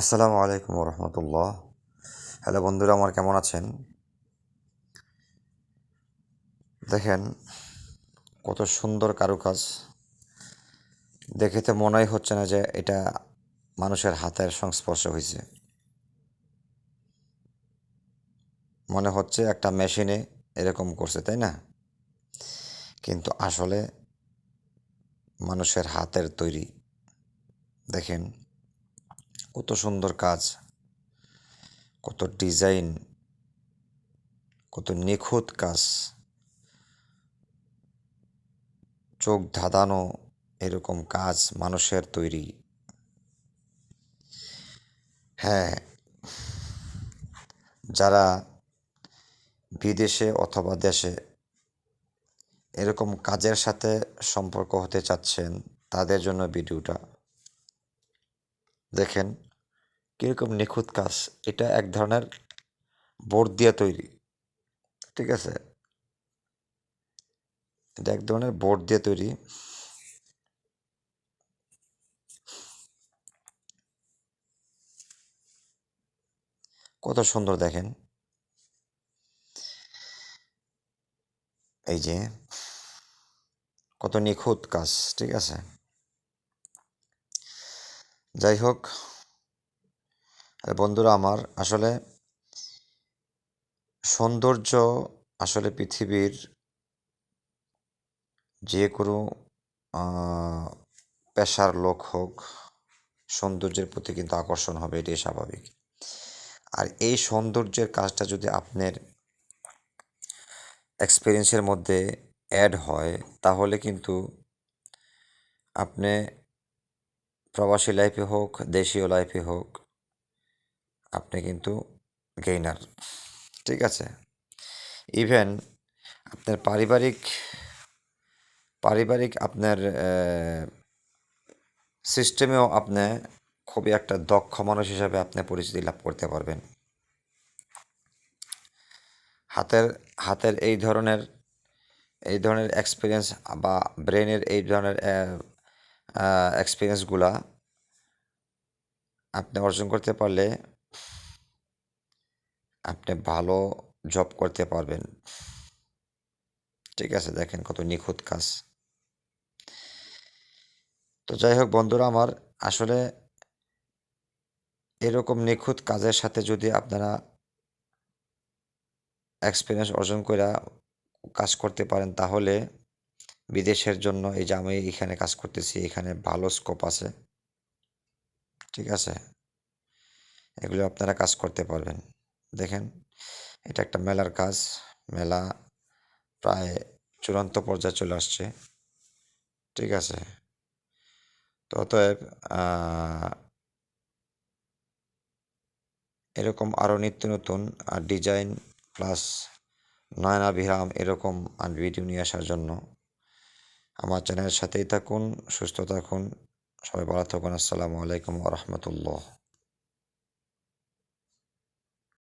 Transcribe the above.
আসসালামু আলাইকুম রহমতুল্লাহ হ্যালো বন্ধুরা, আমার কেমন আছেন? দেখেন, কত সুন্দর কারুকাজ। দেখে তো মনেই হচ্ছে না যে এটা মানুষের হাতের সংস্পর্শ হয়েছে। মনে হচ্ছে একটা মেশিনে এরকম করছে, তাই না? কিন্তু আসলে মানুষের হাতের তৈরি। দেখেন কত সুন্দর কাজ, কত ডিজাইন, কত নিখুঁত কাজ। চোখ ধাঁধানো এরকম কাজ মানুষের তৈরি। হ্যাঁ যারা বিদেশে অথবা দেশে এরকম কাজের সাথে সম্পর্ক হতে চাচ্ছেন, তাদের জন্য ভিডিওটা দেখেন। কীরকম নিখুঁত কাজ? এটা এক ধরনের বোর্ড দিয়ে তৈরি। ঠিক আছে? এটা এক ধরনের বোর্ড দিয়ে তৈরি। কত সুন্দর দেখেন। এই যে, কত নিখুঁত কাজ, ঠিক আছে? যাই হোক বন্ধুরা আমার, আসলে সৌন্দর্য আসলে পৃথিবীর যে কোনো পেশার লোক হোক, সৌন্দর্যের প্রতি কিন্তু আকর্ষণ হবে, এটাই স্বাভাবিক। আর এই সৌন্দর্যের কাজটা যদি আপনার এক্সপিরিয়েন্সের মধ্যে অ্যাড হয়, তাহলে কিন্তু আপনি প্রবাসী লাইফে হোক, দেশীয় লাইফে হোক আপনি কিন্তু গেইনার ঠিক আছে? ইভেন আপনার পারিবারিক পারিবারিক আপনার সিস্টেমেও আপনি খুবই একটা দক্ষ মানুষ হিসাবে আপনি পরিচিতি লাভ করতে পারবেন। হাতের হাতের এই ধরনের এই ধরনের এক্সপিরিয়েন্স বা ব্রেনের এই ধরনের এক্সপিরিয়েন্সগুলা আপনি অর্জন করতে পারলে আপনি ভালো জব করতে পারবেন। ঠিক আছে, দেখেন কত নিখুঁত কাজ। তো যাই হোক বন্ধুরা আমার, আসলে এরকম নিখুঁত কাজের সাথে যদি আপনারা এক্সপিরিয়েন্স অর্জন করে কাজ করতে পারেন, তাহলে বিদেশের জন্য এই যে আমি এখানে কাজ করতেছি, এখানে ভালো স্কোপ আছে। ঠিক আছে? এগুলো আপনারা কাজ করতে পারবেন। দেখেন, এটা একটা মেলার কাজ। মেলা প্রায় চূড়ান্ত পর্যায়ে চলে আসছে। ঠিক আছে? তো অতএব এরকম আরও নিত্য নতুন আর ডিজাইন প্লাস নয়নাভিরাম এরকম আর ভিডিও নিয়ে আসার জন্য আমার চ্যানেলের সাথেই থাকুন, সুস্থ থাকুন। সবাই ভালো থাকুন। আসসালামু আলাইকুম রহমতুল্লাহ।